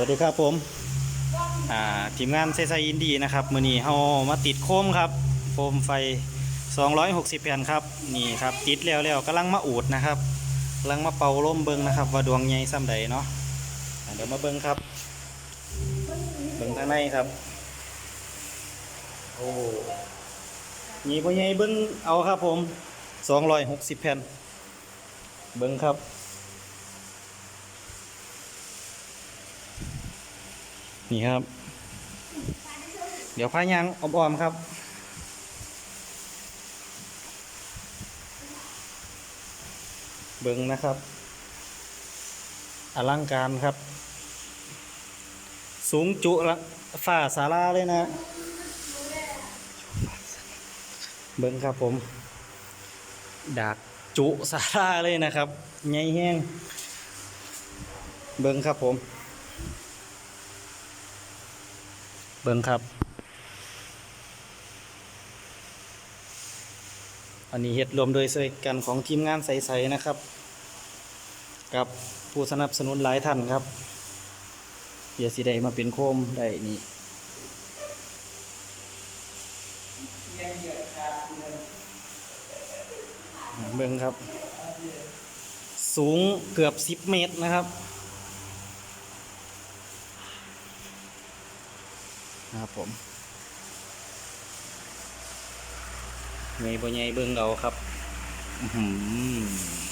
วัสดีครับผมอ่าทีมงานไซไซอินดีนะครับมือนี้เฮามาติดโคมครับโคมไฟ 260 แผ่นครับนี่ครับติดแล้วแล้วกำลังมาอูดนะครับกำลังมาเป่าลมเบิงนะครับ ว่าดวงใหญ่ซ้ำใดเนาะเดี๋ยวมาเบิงครับ เบิงทางในครับโอ้นี่พ่อใหญ่เบิงเอาครับผม 260 แผ่นเบิงครับ นี่ครับ เดี๋ยวพายางอ้อมๆครับ เบิ้งนะครับ อลังการครับ สูงจุละฝ่าศาลาเลยนะ เบิ้งครับผม ดากจุศาลาเลยนะครับใหญ่แห้งเบิ้งครับผม เบิ้งครับ อันนี้เฮ็ดรวมโดยช่วยกันของทีมงานใสๆนะครับ กับผู้สนับสนุนหลายท่านครับเดี๋ยวสิได้มาเป็นโคมได้นี่เบิ้งครับ สูงเกือบ10เมตรนะครับ นะครับผมไงบ่ไงเบิ่งเอาครับ อื้อหือ